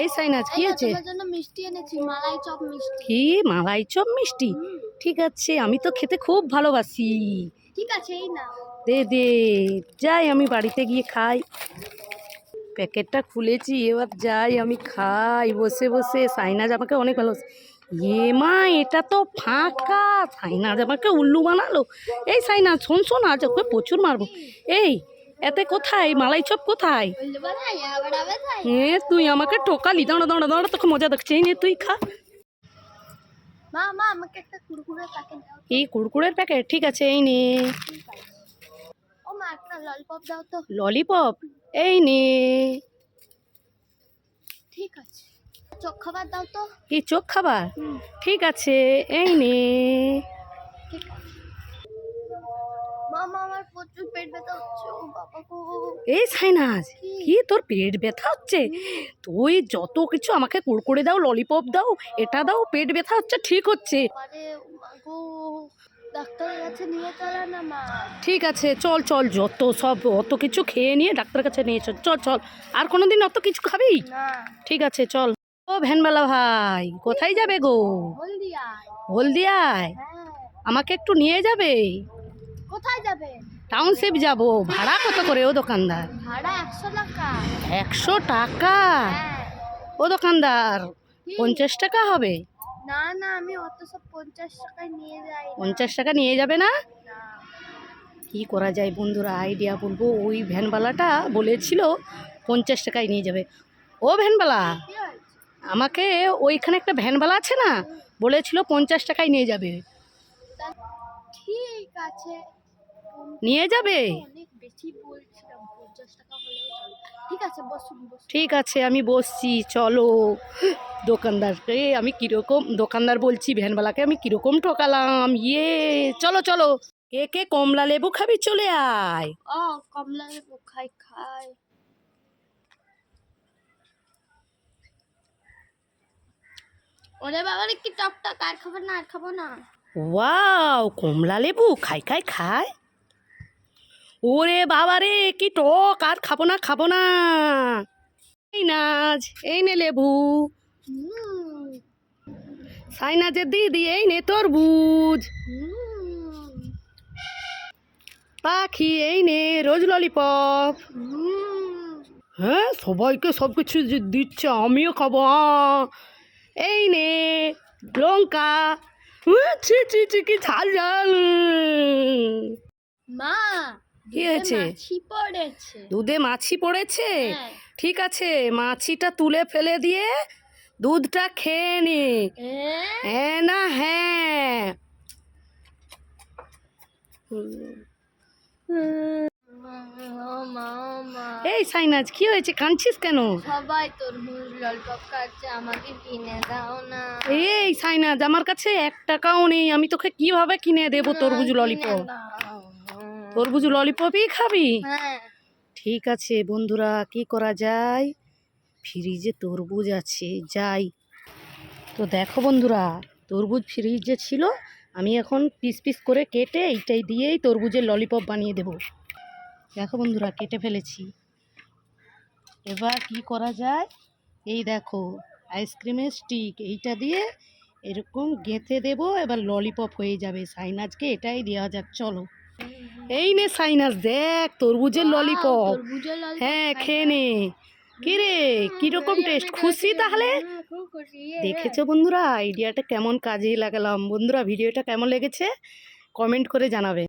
এই সাইনাজ কি আছে কি? মালাই চপ মিষ্টি? ঠিক আছে আমি তো খেতে খুব ভালোবাসি। ঠিক আছে এই না দে দে যাই আমি বাড়িতে গিয়ে খাই। প্যাকেটটা খুলেছি এবার যাই আমি খাই। বসে বসে সাইনাজ আমাকে অনেক ভালো এ মা এটা তো ফাঁকা। সাইনাজ আমাকে উল্লু বানালো। এই সাইনাজ শোন শোন আজ ওকে প্রচুর মারবো। এই এতে কোথায়? মালাই চপ কোথায়? আবার তাই আমাকে টোকালি। দাঁড়া দাঁড়া দাঁড়া তোকে মজা দেখছে এই নে তুই খা। এই কুড়কুড়ের প্যাকেট ঠিক আছে এই নে। ললিপপ দাও তো। ললিপপ এই নে। ঠিক আছে। চোখ খাবার দাও তো। এই চোখ খাবার? ঠিক আছে এই নে। ঠিক আছে। আমার প্রচুর পেট ব্যথা হচ্ছে। ও বাবা গো। এই সাইনাজ কি? তোর পেট ব্যথা হচ্ছে? তুই যত কিছু আমাকে কুড়কুড়ে দাও ললিপপ দাও এটা দাও পেট ব্যথা হচ্ছে ঠিক হচ্ছে। আরে গো ডাক্তারের কাছে নিয়ে চলে না মা। ঠিক আছে চল চল যত সব অত কিছু খেয়ে নিয়ে ডাক্তারের কাছে নিয়ে চল চল চল। আর কোনোদিন অত কিছু খাবি? না। ঠিক আছে চল। ও ভ্যানবেলা ভাই কোথায় যাবে গো? হলদিয়া হলদিয়ায়? হ্যাঁ। আমাকে একটু নিয়ে যাবে? কোথায় যাবে? টাউনশিপ যাব। ভাড়া কত করে ও দোকানদার? ভাড়া একশো টাকা। একশো টাকা? হ্যাঁ। ও দোকানদার? পঞ্চাশ টাকা হবে? না না আমি অত সব পঞ্চাশ টাকায় নিয়ে যাই পঞ্চাশ টাকা নিয়ে যাবে না? কি করা যায় বন্ধুরা আইডিয়া বলব। ওই ভ্যানওয়ালাটা বলেছিল পঞ্চাশ টাকায় নিয়ে যাবে। ও ভ্যানওয়ালা আমাকে ওইখানে একটা ভ্যানওয়ালা আছে না? বলেছিল পঞ্চাশ টাকায় নিয়ে যাবে। ঠিক আছে। নিয়ে যাবে? ঠিক আছে আমি বসছি চলো। দোকানদারকে আমি কীরকম দোকানদার বলছি ভ্যানওয়ালাকে আমি কীরকম ঠকালাম ইয়ে। চলো চলো। কে কে কমলা লেবু খাবি চলে আয়। ও কমলা লেবু খাই খাই। ওরে বাবা কি টক টক আর খাব না আর খাব না। ওয়াও কমলা লেবু খাই খাই খাই। ওরে বাবা রে কি টক আর খাব না খাব না। এই নাজ এই নে লেবু। সাইনাজের দিদি এই নে তরবুজ। পাখি এই নে রোজ ললিপপ। হ্যাঁ সবাইকে সব কিছু দিচ্ছে আমিও খাব এই নে লঙ্কা। উহ, ছি ছি ছি কি ঝাল ঝাল। মা কি দুধে হয়েছে? মাছি পড়েছে। দুধে মাছি পড়েছে? হ্যাঁ। ঠিক আছে মাছিটা তুলে ফেলে দিয়ে দুধটা খেয়ে নে? হ্যাঁ না হ্যাঁ। এই সাইনাজ কি হয়েছে? কাঁদছিস কেন? সবাই তরমুজ ললিপপ খাচ্ছে আমাকে কিনে দাও না। এই সাইনাজ আমার কাছে এক টাকাও নেই আমি তোকে কীভাবে কিনে দেবো তরবুজ কিনে ললিপপ। তরবুজ ললিপপই খাবি? হ্যাঁ। ঠিক আছে বন্ধুরা কি করা যায়? ফ্রিজে তরবুজ আছে যাই। তো দেখো বন্ধুরা তরবুজ ফ্রিজে ছিল আমি এখন পিস পিস করে কেটে এইটাই দিয়েই তরবুজের ললিপপ বানিয়ে দেব। দেখো বন্ধুরা কেটে ফেলেছি। এবার কি করা যায়? এই দেখো আইসক্রিমের স্টিক এইটা দিয়ে এরকম গেঁথে দেব এবার ললিপপ হয়ে যাবে। সাইনাজকে এটাই দেওয়া যাক চলো। এই নে সাইনাস দেখ তরবুজের ললিপপ তরমুজের ললিপপ হ্যাঁ খেয়ে নে। কিরে কীরকম টেস্ট খুশি তাহলে? ইয়ে, দেখেছ বন্ধুরা? আইডিয়াটা কেমন কাজে লাগালাম। বন্ধুরা ভিডিওটা কেমন লেগেছে? কমেন্ট করে জানাবে।